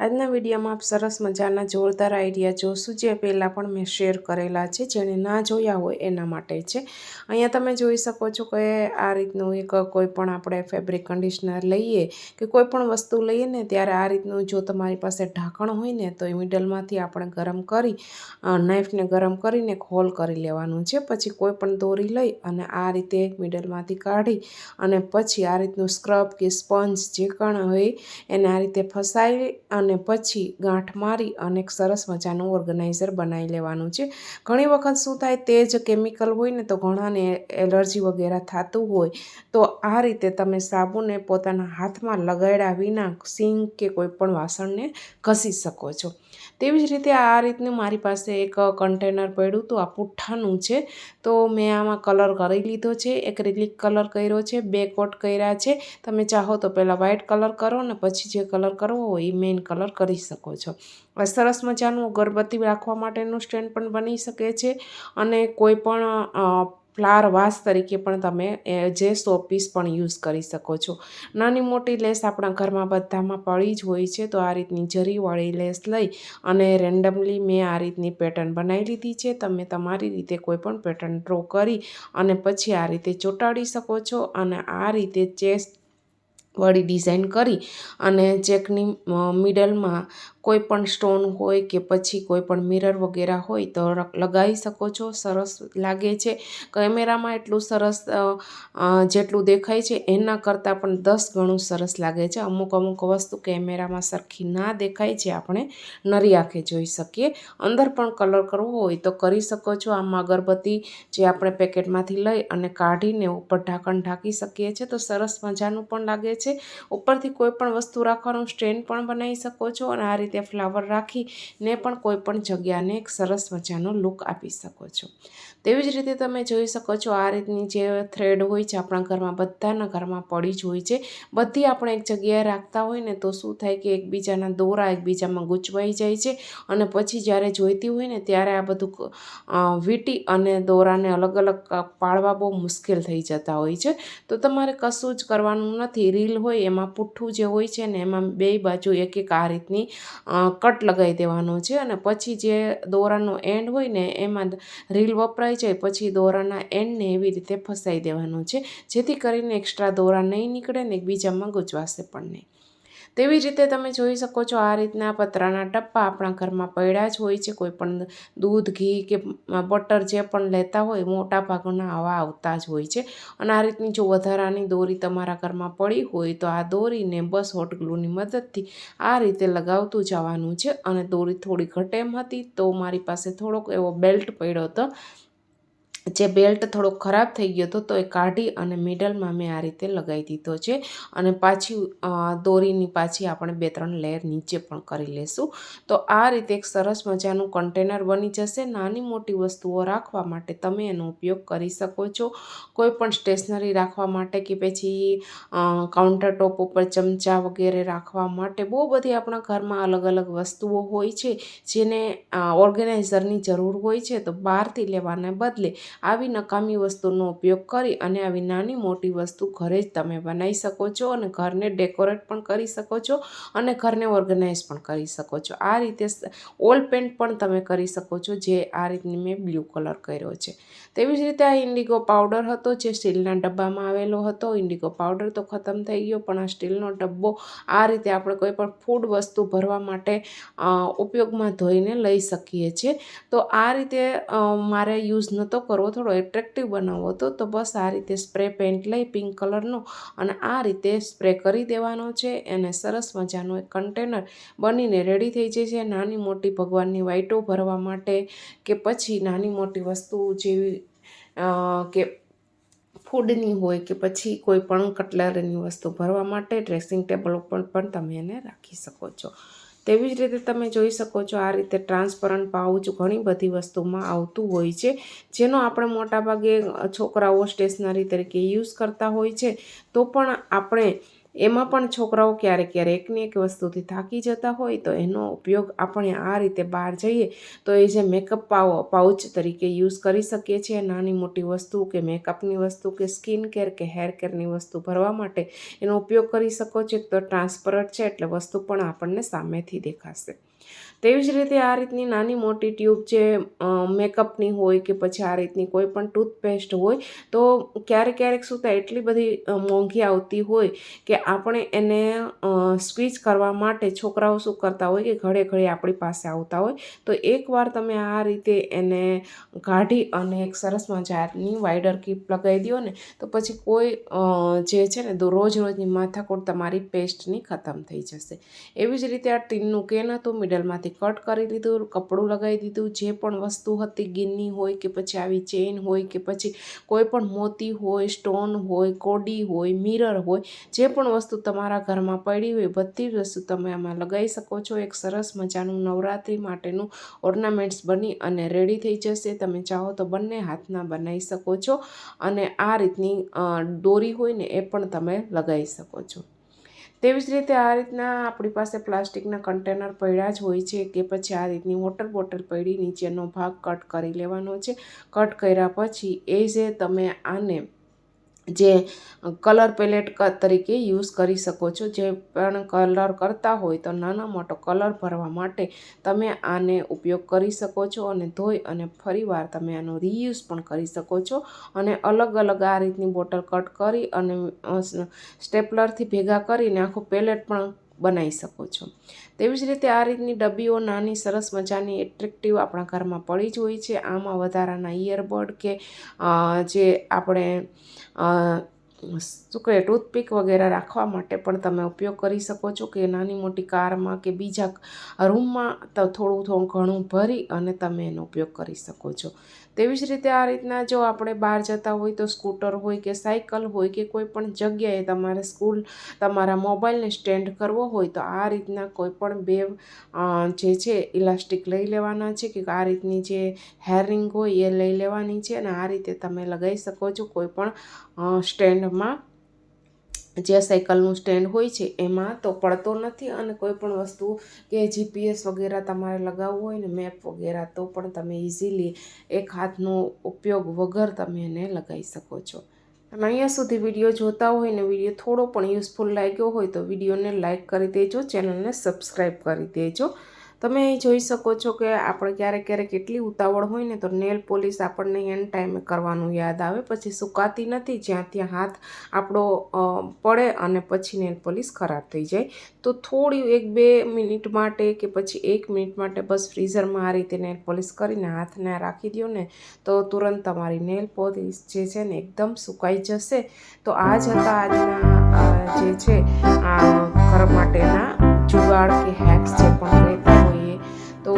આજના વિડીયોમાં આપ સરસ મજાના જોરદાર આઈડિયા જોશું જે પહેલાં પણ મેં શેર કરેલા છે જેણે ના જોયા હોય એના માટે છે. અહીંયા તમે જોઈ શકો છો કે આ રીતનું એક કોઈ પણ આપણે ફેબ્રિક કન્ડિશનર લઈએ કે કોઈ પણ વસ્તુ લઈએ ને ત્યારે આ રીતનું જો તમારી પાસે ઢાંકણ હોય ને તો એ મિડલમાંથી આપણે ગરમ કરી નાઈફને ગરમ કરીને હોલ કરી લેવાનું છે. પછી કોઈ પણ દોરી લઈ અને આ રીતે મિડલમાંથી કાઢી અને પછી આ રીતનું સ્ક્રબ કે સ્પંજ જે કણ હોય એને આ રીતે ફસાવી અને અને પછી ગાંઠ મારી અને એક સરસ મજાનું ઓર્ગેનાઇઝર બનાવી લેવાનું છે. ઘણી વખત શું થાય, તે જ કેમિકલ હોય ને તો ઘણાને એલર્જી વગેરે થતું હોય, તો આ રીતે તમે સાબુને પોતાના હાથમાં લગાડ્યા વિના સિંક કે કોઈ પણ વાસણને ઘસી શકો છો. તેવી જ રીતે આ રીતનું મારી પાસે એક કન્ટેનર પડ્યું તો આ પુઠ્ઠાનું છે. તો મેં આમાં કલર કરી લીધો છે, એક રિલિક કલર કર્યો છે, બે કોટ કર્યા છે. તમે ચાહો તો પહેલાં વ્હાઇટ કલર કરો ને પછી જે કલર કરવો હોય એ મેઇન કલર કલર કરી શકો છો. સરસ મજાનું અગરબત્તી રાખવા માટેનું સ્ટેન્ડ પણ બની શકે છે અને કોઈ પણ ફ્લાર વાસ તરીકે પણ તમે જે સો પીસ પણ યુઝ કરી શકો છો. નાની મોટી લેસ આપણા ઘરમાં બધામાં પડી જ હોય છે, તો આ રીતની જરીવાળી લેસ લઈ અને રેન્ડમલી મેં આ રીતની પેટર્ન બનાવી લીધી છે. તમે તમારી રીતે કોઈ પણ પેટર્ન ડ્રો કરી અને પછી આ રીતે ચોંટાડી શકો છો અને આ રીતે ચેસ્ટ વાળી ડિઝાઇન કરી અને ચેકની મિડલમાં કોઈ પણ સ્ટોન હોય કે પછી કોઈ પણ મિરર વગેરે હોય તો લગાવી શકો છો. સરસ લાગે છે. કેમેરામાં એટલું સરસ જેટલું દેખાય છે એના કરતાં પણ દસ ગણું સરસ લાગે છે. અમુક અમુક વસ્તુ કેમેરામાં સરખી ના દેખાય છે આપણે નરી આંખે જોઈ શકીએ. અંદર પણ કલર કરવો હોય તો કરી શકો છો. આમાં અગરબત્તી જે આપણે પેકેટમાંથી લઈ અને કાઢીને ઉપર ઢાંકણ ઢાંકી શકીએ છીએ તો સરસ મજાનું પણ લાગે છે. ઉપરથી કોઈ પણ વસ્તુ રાખવાનું સ્ટેન્ડ પણ બનાવી શકો છો અને આ રીતે ફ્લાવર રાખીને પણ કોઈ પણ જગ્યાને એક સરસ મજાનો લુક આપી શકો છો. તેવી જ રીતે તમે જોઈ શકો છો આ રીતની જે થ્રેડ હોય છે આપણા ઘરમાં, બધાના ઘરમાં પડી જ હોય છે. બધી આપણે એક જગ્યાએ રાખતા હોય ને તો શું થાય કે એકબીજાના દોરા એકબીજામાં ગૂંચવાઈ જાય છે અને પછી જ્યારે જોઈતી હોય ને ત્યારે આ બધું વીટી અને દોરાને અલગ અલગ પાડવા બહુ મુશ્કેલ થઈ જતા હોય છે. તો તમારે કશું જ કરવાનું નથી. રીલ હોય, એમાં પુઠ્ઠું જે હોય છે ને, એમાં બે બાજુ એક એક આ રીતની કટ લગાવી દેવાનો છે. અને પછી જે દોરાનો એન્ડ હોય ને, એમાં રીલ વપરાઈ જાય, પછી દોરાના એન્ડને એવી રીતે ફસાઈ દેવાનું છે. જેથી કરીને એક્સ્ટ્રા દોરા નહીં નીકળે ને એકબીજામાં ગુજવાશે પણ નહીં. તેવી જ રીતે તમે જોઈ શકો છો આ રીતના પતરાના ટપ્પા આપણા ઘરમાં પડ્યા જ હોય છે. કોઈ પણ દૂધ, ઘી કે બટર જે પણ લેતા હોય મોટા ભાગના આવા આવતા જ હોય છે. અને આ રીતની જો વધારાની દોરી તમારા ઘરમાં પડી હોય તો આ દોરીને બસ હોટ ગ્લુની મદદથી આ રીતે લગાવતું જવાનું છે. અને દોરી થોડી ઘટેમ હતી તો મારી પાસે થોડોક એવો બેલ્ટ પડ્યો હતો જે બેલ્ટ થોડો ખરાબ થઈ ગયો હતો, તો એ કાઢી અને મિડલમાં મેં આ રીતે લગાવી દીધો છે. અને પાછી દોરીની પાછી આપણે બે ત્રણ લેયર નીચે પણ કરી લેશું. તો આ રીતે એક સરસ મજાનું કન્ટેનર બની જશે. નાની મોટી વસ્તુઓ રાખવા માટે તમે એનો ઉપયોગ કરી શકો છો. કોઈ પણ સ્ટેશનરી રાખવા માટે કે પછી કાઉન્ટર ટોપ ઉપર ચમચા વગેરે રાખવા માટે બહુ બધી આપણા ઘરમાં અલગ અલગ વસ્તુઓ હોય છે, જેને ઓર્ગેનાઇઝરની જરૂર હોય છે, તો બહારથી લેવાને બદલે આવી નકામી વસ્તુનો ઉપયોગ કરી અને આવી નાની મોટી વસ્તુ ઘરે જ તમે બનાવી શકો છો અને ઘરને ડેકોરેટ પણ કરી શકો છો અને ઘરને ઓર્ગેનાઇઝ પણ કરી શકો છો. આ રીતે ઓલ પેન્ટ પણ તમે કરી શકો છો જે આ રીતની મેં બ્લુ કલર કર્યો છે. તેવી જ રીતે આ ઇન્ડિગો પાવડર હતો જે સ્ટીલના ડબ્બામાં આવેલો હતો. ઇન્ડિગો પાવડર તો ખતમ થઈ ગયો, પણ આ સ્ટીલનો ડબ્બો આ રીતે આપણે કોઈ પણ ફૂડ વસ્તુ ભરવા માટે ઉપયોગમાં ધોઈને લઈ શકીએ છીએ. તો આ રીતે મારે યુઝ નહોતો કરવો કરવો, થોડો એટ્રેક્ટિવ બનાવવો હતો તો બસ આ રીતે સ્પ્રે પેન્ટ લઈ પિંક કલરનો અને આ રીતે સ્પ્રે કરી દેવાનો છે. એને સરસ મજાનું એક કન્ટેનર બનીને રેડી થઈ જાય છે નાની મોટી ભગવાનની વાઈટો ભરવા માટે, કે પછી નાની મોટી વસ્તુ જેવી કે ફૂડની હોય, કે પછી કોઈ પણ કટલરીની વસ્તુ ભરવા માટે ડ્રેસિંગ ટેબલ ઉપર પણ તમે એને રાખી શકો છો. તેવી જ રીતે તમે જોઈ શકો છો આ રીતે ટ્રાન્સપરન્ટ પાઉચ ઘણી બધી વસ્તુમાં આવતું હોય છે, જેનો આપણે મોટાભાગે છોકરાઓ સ્ટેશનરી તરીકે યુઝ કરતા હોય છે. તો પણ આપણે એમાં પણ છોકરાઓ ક્યારેક ક્યારેક એકની એક વસ્તુથી થાકી જતા હોય તો એનો ઉપયોગ આપણે આ રીતે બહાર જઈએ તો એ જે મેકઅપ પાવ પાઉચ તરીકે યુઝ કરી શકીએ છીએ. નાની મોટી વસ્તુ કે મેકઅપની વસ્તુ કે સ્કિન કેર કે હેર કેરની વસ્તુ ભરવા માટે એનો ઉપયોગ કરી શકો છો. તો ટ્રાન્સપરન્ટ છે એટલે વસ્તુ પણ આપણને સામેથી દેખાશે. તેવી જ રીતે આ રીતની નાની મોટી ટ્યુબ જે મેકઅપની હોય કે પછી આ રીતની કોઈ પણ ટૂથપેસ્ટ હોય, તો ક્યારેક ક્યારેક શું થાય, એટલી બધી મોંઘી આવતી હોય કે આપણે એને સ્વિચ કરવા માટે છોકરાઓ શું કરતા હોય કે ઘડે ઘડે આપણી પાસે આવતા હોય, તો એકવાર તમે આ રીતે એને કાઢી અને એક સરસ મજાની વાઇડર કીપ લગાવી દો ને, તો પછી કોઈ જે છે ને રોજ રોજની માથાકોટ તમારી પેસ્ટની ખતમ થઈ જશે. એવી જ રીતે આ ટીનનું કેન હતું મિડલમાંથી કટ કરી લીધું કપડું લગાવી દીધું, જે પણ વસ્તુ હતી, ગિન્ની હોય કે પછી આવી ચેન હોય કે પછી કોઈ પણ મોતી હોય, સ્ટોન હોય, કોડી હોય, મિરર હોય, જે પણ વસ્તુ તમારા ઘરમાં પડી હોય, બધી જ વસ્તુ તમે આમાં લગાવી શકો છો. એક સરસ મજાનું નવરાત્રિ માટેનું ઓર્નામેન્ટ્સ બની અને રેડી થઈ જશે. તમે ચાહો તો બંને હાથના બનાવી શકો છો અને આ રીતની દોરી હોય ને એ પણ તમે લગાવી શકો છો. તેવી જ રીતે આ રીતના આપણી પાસે પ્લાસ્ટિકના કન્ટેનર પડ્યા જ હોય છે કે પછી આ રીતની વોટર બોટલ પડી, નીચેનો ભાગ કટ કરી લેવાનો છે. કટ કર્યા પછી એ જે તમે આને જે કલર પેલેટ તરીકે યુઝ કરી શકો છો. જે પણ કલર કરતા હોય તો નાનો મોટો કલર ભરવા માટે તમે આને ઉપયોગ કરી શકો છો અને ધોઈ અને ફરીવાર તમે આનો રીયુઝ પણ કરી શકો છો. અને અલગ અલગ આ રીતની બોટલ કટ કરી અને સ્ટેપલરથી ભેગા કરીને આખું પેલેટ પણ બનાવી શકો છો. તેવી જ રીતે આ રીતની ડબ્બીઓ નાની સરસ મજાની એટ્રેક્ટિવ આપણા ઘરમાં પડી જ હોય છે. આમાં વધારાના ઇયરબડ કે જે આપણે શું કહે ટૂથપીક વગેરે રાખવા માટે પણ તમે ઉપયોગ કરી શકો છો કે નાની મોટી કારમાં કે બીજા રૂમમાં તો થોડું થોડું ઘણું ભરી અને તમે એનો ઉપયોગ કરી શકો છો. તેવી જ રીતે આ રીતના જો આપણે બહાર જતા હોય તો સ્કૂટર હોય કે સાયકલ હોય કે કોઈ પણ જગ્યાએ તમારે સ્કૂલ તમારા મોબાઈલને સ્ટેન્ડ કરવો હોય તો આ રીતના કોઈ પણ બે જે છે ઇલાસ્ટિક લઈ લેવાના છે કે આ રીતની જે હેરિંગ હોય એ લઈ લેવાની છે અને આ રીતે તમે લગાવી શકો છો કોઈ પણ સ્ટેન્ડમાં. જે સાયકલનું સ્ટેન્ડ હોય છે, એમાં તો પડતો નથી અને કોઈ પણ વસ્તુ કે જીપીએસ વગેરે તમારે લગાવવું હોય ને મેપ વગેરે, તો પણ તમે ઇઝીલી એક હાથનો ઉપયોગ વગર તમે એને લગાવી શકો છો. અને અહીંયા સુધી વીડિયો જોતા હોય ને વીડિયો થોડો પણ યુઝફુલ લાગ્યો હોય તો વિડીયોને લાઇક કરી દેજો, ચેનલને સબસ્ક્રાઈબ કરી દેજો. તમે જોઈ શકો છો કે આપણે ક્યારેક ક્યારેક એટલી ઉતાવળ હોય ને તો નેલ પોલિશ આપણને એન ટાઈમે કરવાનું યાદ આવે. પછી સુકાતી નથી જ્યાં ત્યાં હાથ આપણો પડે અને પછી નેલ પોલિશ ખરાબ થઈ જાય. તો થોડી એક બે મિનિટ માટે કે પછી એક મિનિટ માટે બસ ફ્રીઝરમાં આ રીતે નેલ પોલિશ કરીને હાથને રાખી દો ને, તો તુરંત તમારી નેલ પોલિશ જે છે ને એકદમ સુકાઈ જશે. તો આ જ હતા આજના જે છે, આ ઘર માટેના જુગાડ કે હેક્સ જે પણ રહેતા હોઈએ તો